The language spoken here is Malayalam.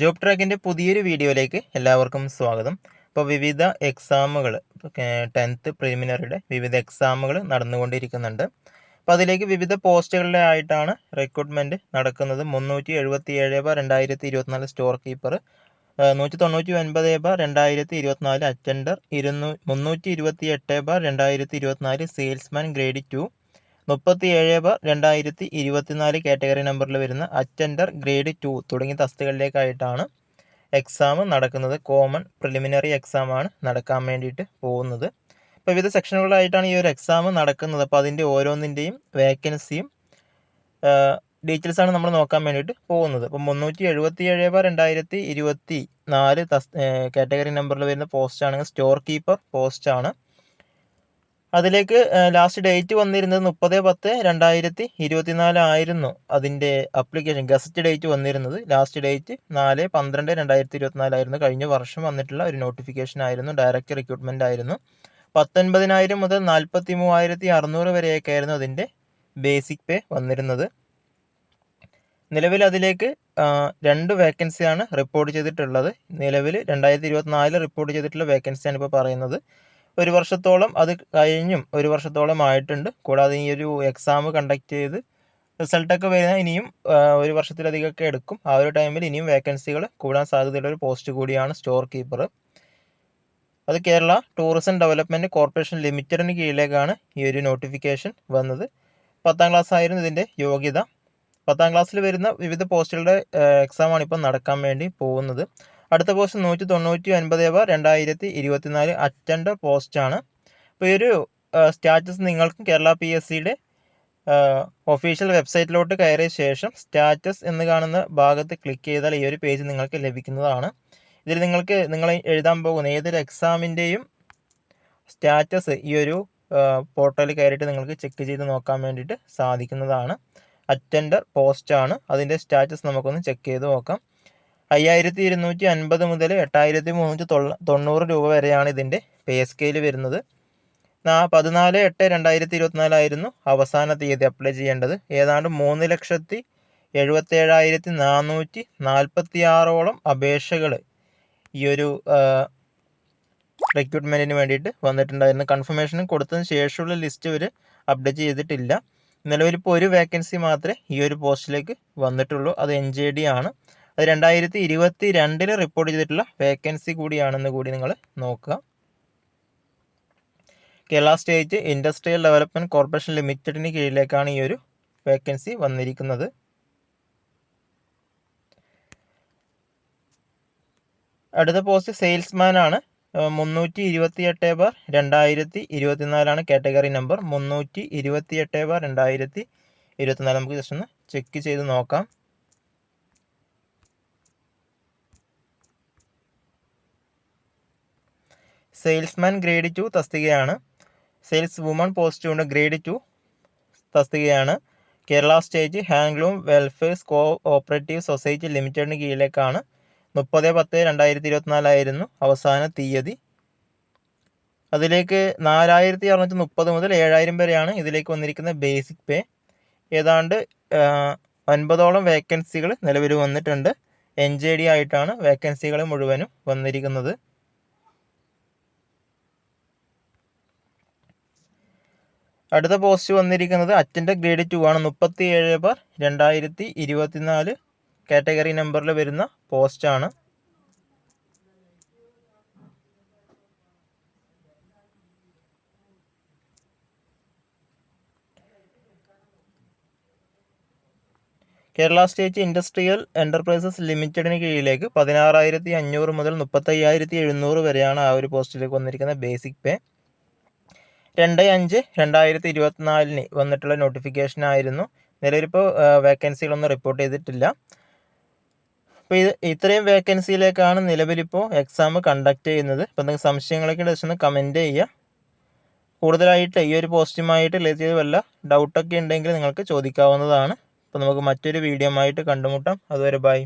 ജോബ് ട്രാക്കിന്റെ പുതിയൊരു വീഡിയോയിലേക്ക് എല്ലാവർക്കും സ്വാഗതം. ഇപ്പോൾ വിവിധ എക്സാമുകൾ ടെൻത്ത് പ്രിലിമിനറിയുടെ വിവിധ എക്സാമുകൾ നടന്നുകൊണ്ടിരിക്കുന്നുണ്ട്. അപ്പോൾ അതിലേക്ക് വിവിധ പോസ്റ്റുകളിലെ ആയിട്ടാണ് റിക്രൂട്ട്മെന്റ് നടക്കുന്നത്. മുന്നൂറ്റി എഴുപത്തി ഏഴ് ബാർ രണ്ടായിരത്തി ഇരുപത്തിനാല് സ്റ്റോർ കീപ്പർ നൂറ്റി തൊണ്ണൂറ്റി ഒൻപത് ബാർ രണ്ടായിരത്തി ഇരുപത്തിനാല് അറ്റൻഡർ ഇരുന്നൂ മുന്നൂറ്റി ഇരുപത്തി എട്ട് ബാർ രണ്ടായിരത്തി ഇരുപത്തിനാല് സെയിൽസ്മാൻ ഗ്രേഡ് ടു മുപ്പത്തി ഏഴ് ബാർ രണ്ടായിരത്തി ഇരുപത്തിനാല് കാറ്റഗറി നമ്പറിൽ വരുന്ന അറ്റൻഡർ ഗ്രേഡ് ടു തുടങ്ങിയ തസ്തികളിലേക്കായിട്ടാണ് എക്സാം നടക്കുന്നത്. കോമൺ പ്രിലിമിനറി എക്സാമാണ് നടക്കാൻ വേണ്ടിയിട്ട് പോകുന്നത്. ഇപ്പോൾ വിവിധ സെക്ഷനുകളായിട്ടാണ് ഈ ഒരു എക്സാം നടക്കുന്നത്. അപ്പോൾ അതിന്റെ ഓരോന്നിന്റെയും വേക്കൻസിയും ഡീറ്റെയിൽസ് ആണ് നമ്മൾ നോക്കാൻ വേണ്ടിയിട്ട് പോകുന്നത്. അപ്പോൾ മുന്നൂറ്റി എഴുപത്തി ഏഴ് ബാർ രണ്ടായിരത്തി ഇരുപത്തി നാല് തസ് കാറ്റഗറി നമ്പറിൽ വരുന്ന പോസ്റ്റാണെങ്കിൽ സ്റ്റോർ കീപ്പർ പോസ്റ്റാണ്. അതിലേക്ക് ലാസ്റ്റ് ഡേറ്റ് വന്നിരുന്നത് മുപ്പത് പത്ത് രണ്ടായിരത്തി ഇരുപത്തിനാലായിരുന്നു അതിന്റെ അപ്ലിക്കേഷൻ ഗസറ്റ് ഡേറ്റ് വന്നിരുന്നത് ലാസ്റ്റ് ഡേറ്റ് നാല് പന്ത്രണ്ട് രണ്ടായിരത്തി ഇരുപത്തിനാലായിരുന്നു കഴിഞ്ഞ വർഷം വന്നിട്ടുള്ള ഒരു നോട്ടിഫിക്കേഷൻ ആയിരുന്നു. ഡയറക്റ്റ് റിക്രൂട്ട്മെന്റ് ആയിരുന്നു. പത്തൊൻപതിനായിരം മുതൽ നാൽപ്പത്തി മൂവായിരത്തി അറുന്നൂറ് വരെയൊക്കെ ആയിരുന്നു അതിന്റെ ബേസിക് പേ വന്നിരുന്നത്. നിലവിൽ അതിലേക്ക് രണ്ട് വേക്കൻസിയാണ് റിപ്പോർട്ട് ചെയ്തിട്ടുള്ളത്. നിലവിൽ രണ്ടായിരത്തി ഇരുപത്തിനാലിൽ റിപ്പോർട്ട് ചെയ്തിട്ടുള്ള വേക്കൻസിയാണ് ഇപ്പോൾ പറയുന്നത്. ഒരു വർഷത്തോളം അത് കഴിഞ്ഞും ഒരു വർഷത്തോളം ആയിട്ടുണ്ട്. കൂടാതെ ഈ ഒരു എക്സാം കണ്ടക്ട് ചെയ്ത് റിസൾട്ടൊക്കെ വരുന്ന ഇനിയും ഒരു വർഷത്തിലധികമൊക്കെ എടുക്കും. ആ ഒരു ടൈമിൽ ഇനിയും വേക്കൻസികൾ കൂടാൻ സാധ്യതയുള്ള ഒരു പോസ്റ്റ് കൂടിയാണ് സ്റ്റോർ കീപ്പർ അത് കേരള ടൂറിസം ഡെവലപ്മെന്റ് കോർപ്പറേഷൻ ലിമിറ്റഡിന് കീഴിലേക്കാണ് ഈ ഒരു നോട്ടിഫിക്കേഷൻ വന്നത്. പത്താം ക്ലാസ് ആയിരുന്നു ഇതിന്റെ യോഗ്യത. പത്താം ക്ലാസ്സിൽ വരുന്ന വിവിധ പോസ്റ്റുകളുടെ എക്സാമാണ് ഇപ്പോൾ നടക്കാൻ വേണ്ടി പോകുന്നത്. അടുത്ത പോസ്റ്റ് നൂറ്റി തൊണ്ണൂറ്റി ഒൻപത് ബാർ രണ്ടായിരത്തി ഇരുപത്തിനാല് അറ്റൻഡർ പോസ്റ്റാണ് അപ്പോൾ ഈ ഒരു സ്റ്റാറ്റസ് നിങ്ങൾക്കും കേരള പി എസ് സിയുടെ ഒഫീഷ്യൽ വെബ്സൈറ്റിലോട്ട് കയറിയ ശേഷം സ്റ്റാറ്റസ് എന്ന് കാണുന്ന ഭാഗത്ത് ക്ലിക്ക് ചെയ്താൽ ഈ ഒരു പേജ് നിങ്ങൾക്ക് ലഭിക്കുന്നതാണ്. ഇതിൽ നിങ്ങൾക്ക് നിങ്ങൾ എഴുതാൻ പോകുന്ന ഏതൊരു എക്സാമിന്റെയും സ്റ്റാറ്റസ് ഈ ഒരു പോർട്ടലിൽ കയറിയിട്ട് നിങ്ങൾക്ക് ചെക്ക് ചെയ്ത് നോക്കാൻ വേണ്ടിയിട്ട് സാധിക്കുന്നതാണ്. അറ്റൻഡർ പോസ്റ്റാണ് അതിന്റെ സ്റ്റാറ്റസ് നമുക്കൊന്ന് ചെക്ക് ചെയ്ത് നോക്കാം. അയ്യായിരത്തി ഇരുന്നൂറ്റി അൻപത് മുതൽ എട്ടായിരത്തി മുന്നൂറ്റി തൊണ്ണൂറ് രൂപ വരെയാണ് ഇതിന്റെ പേ സ്കെയിൽ വരുന്നത്. പതിനാല് എട്ട് രണ്ടായിരത്തി ഇരുപത്തിനാലായിരുന്നു അവസാന തീയതി അപ്ലൈ ചെയ്യേണ്ടത്. ഏതാണ്ട് മൂന്ന് ലക്ഷത്തി എഴുപത്തേഴായിരത്തി നാനൂറ്റി നാൽപ്പത്തി ആറോളം അപേക്ഷകൾ ഈ ഒരു റിക്രൂട്ട്മെന്റിന് വേണ്ടിയിട്ട് വന്നിട്ടുണ്ടായിരുന്നു. കൺഫർമേഷൻ കൊടുത്തതിന് ശേഷമുള്ള ലിസ്റ്റ് ഇവർ അപ്ഡേറ്റ് ചെയ്തിട്ടില്ല. നിലവിലിപ്പോൾ ഒരു വേക്കൻസി മാത്രമേ ഈ ഒരു പോസ്റ്റിലേക്ക് വന്നിട്ടുള്ളൂ. അത് എൻ ജെ ഡി ആണ്. അത് രണ്ടായിരത്തി ഇരുപത്തി രണ്ടിൽ റിപ്പോർട്ട് ചെയ്തിട്ടുള്ള വേക്കൻസി കൂടിയാണെന്ന് കൂടി നിങ്ങൾ നോക്കുക. Kerala state industrial development corporation ലിമിറ്റഡിന് കീഴിലേക്കാണ് ഈ ഒരു വേക്കൻസി വന്നിരിക്കുന്നത്. അടുത്ത പോസ്റ്റ് സെയിൽസ്മാൻ ആണ്. മുന്നൂറ്റി ഇരുപത്തി എട്ട് ബാർ രണ്ടായിരത്തി ഇരുപത്തിനാലാണ് കാറ്റഗറി നമ്പർ മുന്നൂറ്റി ഇരുപത്തി എട്ട് ബാർ രണ്ടായിരത്തി ഇരുപത്തിനാല് നമുക്ക് ജസ്റ്റ് ഒന്ന് ചെക്ക് ചെയ്ത് നോക്കാം. സെയിൽസ്മാൻ ഗ്രേഡ് ടു തസ്തികയാണ്. സെയിൽസ് വുമൺ പോസ്റ്റ് ഉണ്ട് grade two തസ്തികയാണ്. Kerala state handloom welfare co operative society ലിമിറ്റഡിന് കീഴിലേക്കാണ്. മുപ്പത് പത്ത് രണ്ടായിരത്തി ഇരുപത്തിനാലായിരുന്നു അവസാന തീയതി. അതിലേക്ക് നാലായിരത്തി അറുന്നൂറ്റി മുപ്പത് മുതൽ ഏഴായിരം വരെയാണ് ഇതിലേക്ക് വന്നിരിക്കുന്ന ബേസിക് പേ. ഏതാണ്ട് ഒൻപതോളം വേക്കൻസികൾ നിലവിൽ വന്നിട്ടുണ്ട്. എൻ ജെ ഡി ആയിട്ടാണ് വേക്കൻസികൾ മുഴുവനും വന്നിരിക്കുന്നത്. അടുത്ത പോസ്റ്റ് വന്നിരിക്കുന്നത് അച്ഛന്റെ ഗ്രേഡ് ടു ആണ്. മുപ്പത്തി ഏഴ് ബാർ രണ്ടായിരത്തി ഇരുപത്തിനാല് കാറ്റഗറി നമ്പറിൽ വരുന്ന പോസ്റ്റാണ് കേരള സ്റ്റേറ്റ് ഇൻഡസ്ട്രിയൽ എന്റർപ്രൈസസ് ലിമിറ്റഡിന് കീഴിലേക്ക് പതിനാറായിരത്തി അഞ്ഞൂറ് മുതൽ മുപ്പത്തയ്യായിരത്തി എഴുന്നൂറ് വരെയാണ് ആ ഒരു പോസ്റ്റിലേക്ക് വന്നിരിക്കുന്ന ബേസിക് പേ രണ്ട് അഞ്ച് രണ്ടായിരത്തി ഇരുപത്തിനാലിന് വന്നിട്ടുള്ള നോട്ടിഫിക്കേഷൻ ആയിരുന്നു. നിലവിലിപ്പോൾ വേക്കൻസികളൊന്നും റിപ്പോർട്ട് ചെയ്തിട്ടില്ല. അപ്പോൾ ഇത് ഇത്രയും വേക്കൻസിയിലേക്കാണ് നിലവിലിപ്പോൾ എക്സാം കണ്ടക്ട് ചെയ്യുന്നത്. അപ്പോൾ നിങ്ങൾക്ക് സംശയങ്ങളൊക്കെ ജസ്റ്റ് ഒന്ന് കമന്റ് ചെയ്യുക. കൂടുതലായിട്ട് ഈ ഒരു പോസ്റ്റുമായിട്ട് റിലേറ്റ് ചെയ്ത് വല്ല ഡൗട്ടൊക്കെ ഉണ്ടെങ്കിൽ നിങ്ങൾക്ക് ചോദിക്കാവുന്നതാണ്. അപ്പോൾ നമുക്ക് മറ്റൊരു വീഡിയോ ആയിട്ട് കണ്ടുമുട്ടാം. അതുവരെ ബൈ